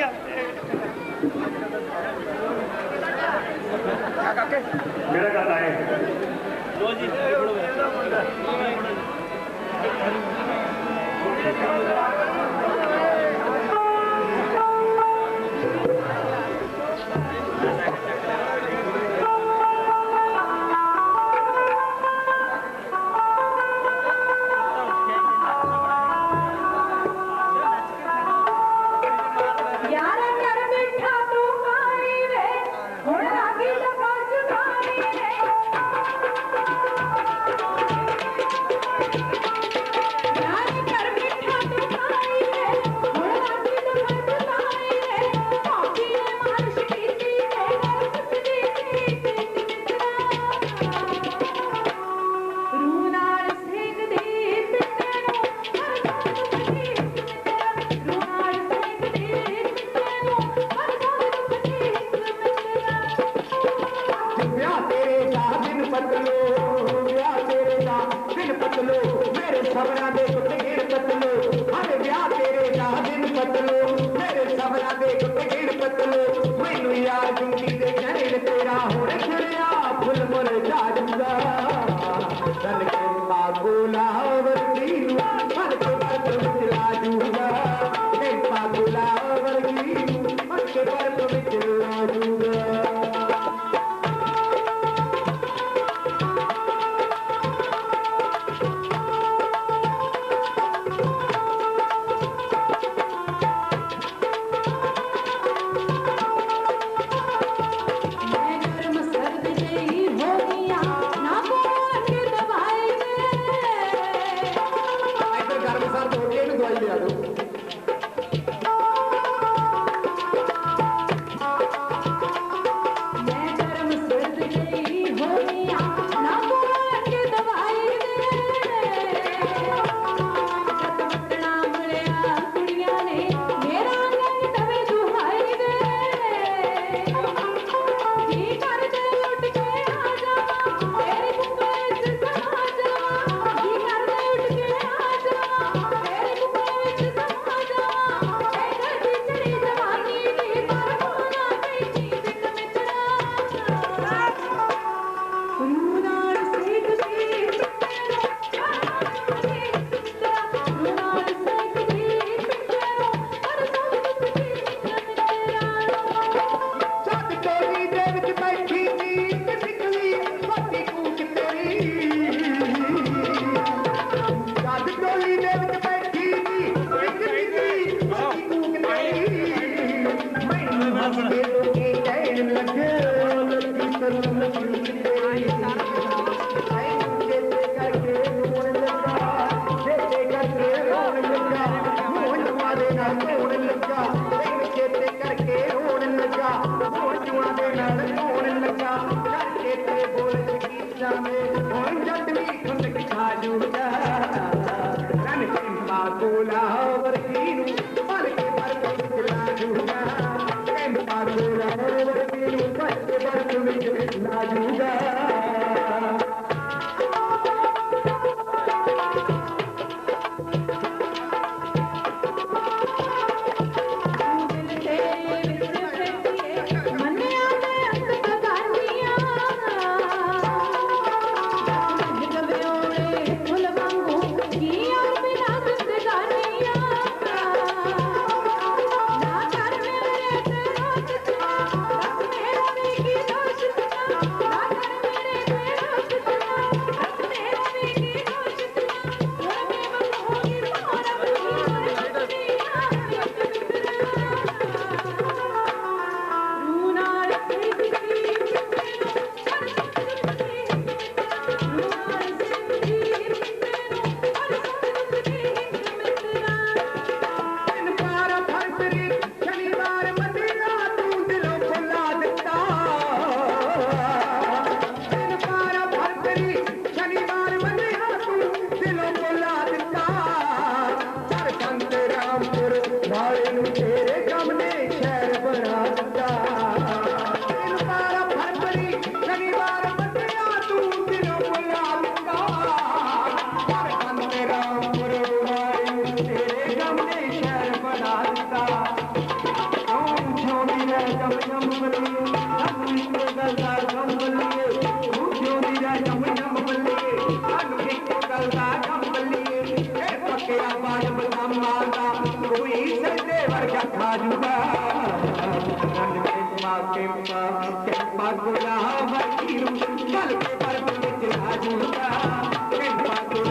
Gracias. लो ਗੋਲਾ Vai, ڪيंपा پگلا وڪير گل پرم ۾ راجو ٿا ڪيंपा